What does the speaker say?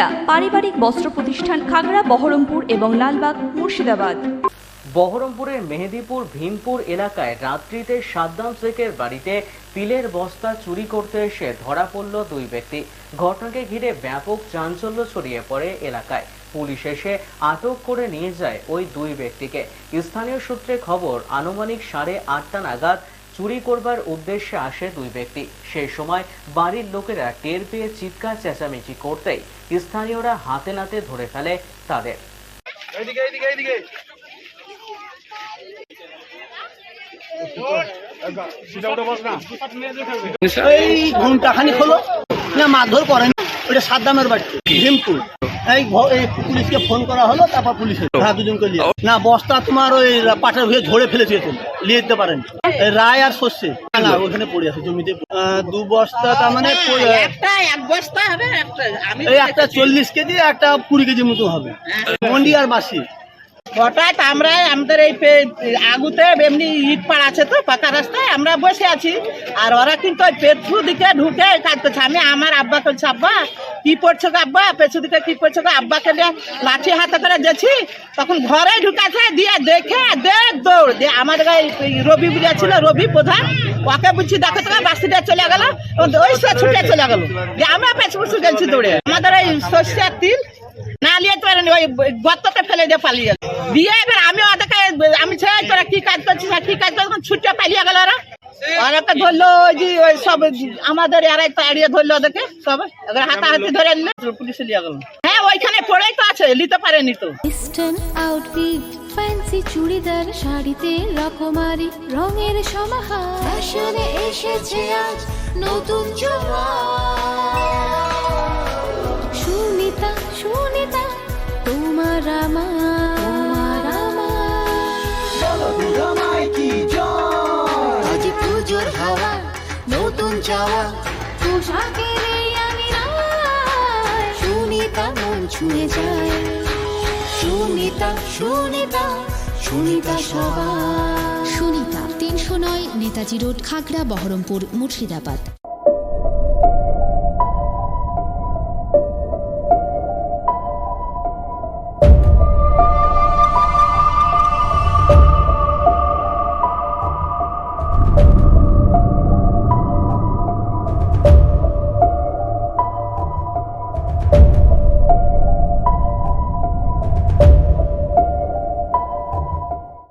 সুনিতা পারিবারিক বস্ত্র প্রতিষ্ঠান খাগড়া, বহরমপুর এবং লালবাগ, মুর্শিদাবাদ। বহরমপুরের মেহেদিপুর, ভীমপুর এলাকায় রাত্রিতে সাদ্দাম শেখের বাড়িতে তিলের বস্তা চুরি করতে এসে ধরা পড়ল দুই ব্যক্তি। ঘটনাকে ঘিরে ব্যাপক চাঞ্চল্য ছড়িয়ে পড়ে এলাকায়। পুলিশ এসে আটক করে নিয়ে যায় ওই দুই ব্যক্তিকে। স্থানীয় সূত্রে খবর, আনুমানিক সাড়ে আটটা নাগাদ চুরি করবার উদ্দেশ্যে আসে দুই ব্যক্তি। সেই সময় বাড়ির লোকেরা টের পেয়ে চিৎকার চেঁচামেচি করতেই স্থানীয়রা হাতে নাতে ধরে ফেলে তাদের। এই ঘণ্টা খানিক হলো। না মারধর করেন। ওটা সাদ্দামের বাড়ি ভীমপুর। এই পুলিশকে ফোন করা হলো তারপর পুলিশ হ্যাঁ দুজনকে নিয়ে না বস্তা তোমার ওই পাটের হয়ে ঝরে ফেলেছে নিয়ে যেতে পারেন। রায় আর শস্যে। না, না ওখানে পড়ে আছে জমিতে। দু বস্তা তার মানে একটা চল্লিশ কেজি একটা কুড়ি কেজি মতো হবে। মন্ডি আর বাসি হঠাৎ আমরা আমাদের এই আগুতে এমনি ইট পাড় আছে তো, পাকা রাস্তায়, আমরা বসে আছি। আর ওরা কিন্তু ওই পেছু দিকে ঢুকে কাজ করছে আমি, আমার আব্বা করছে আব্বা, কি পড়ছো আব্বা? পেছু দিকে কি পড়ছো আব্বাকে নিয়ে লাঠি হাতে করে গেছি। তখন ঘরে ঢুকাছে, দিয়ে দেখে দে দৌড়। দিয়ে আমাদের গায়ে রবি বুঝা ছিল, রবি প্রধান। ওকে বুঝছি দেখো তো বাসিটা চলে গেল। ওই সে ছুটে চলে গেল। দিয়ে আমরা পেছু পেছু গেছি দৌড়ে। আমাদের এই সর্ষে তিল না ওই ফেলে দিয়ে দিয়ে এবার আমি কি কাজ করছিস কি কাজ ধরলো যে, ওই সব আমাদের ধরলো ওদেরকে ধরে নিলে। হ্যাঁ ওইখানে তো আছে, নিতে পারেনি তো। চুড়িদার শাড়িতে রকমারি রঙের সমাহার। নতুন নতুন চাওয়া? পোশাকের আমি সুনিতা মন ছুঁয়ে যায়। সুনিতা সুনিতা সুনিতা সবার। সুনিতা তিনশো নয় নেতাজি রোড খাগড়া বহরমপুর মুর্শিদাবাদ।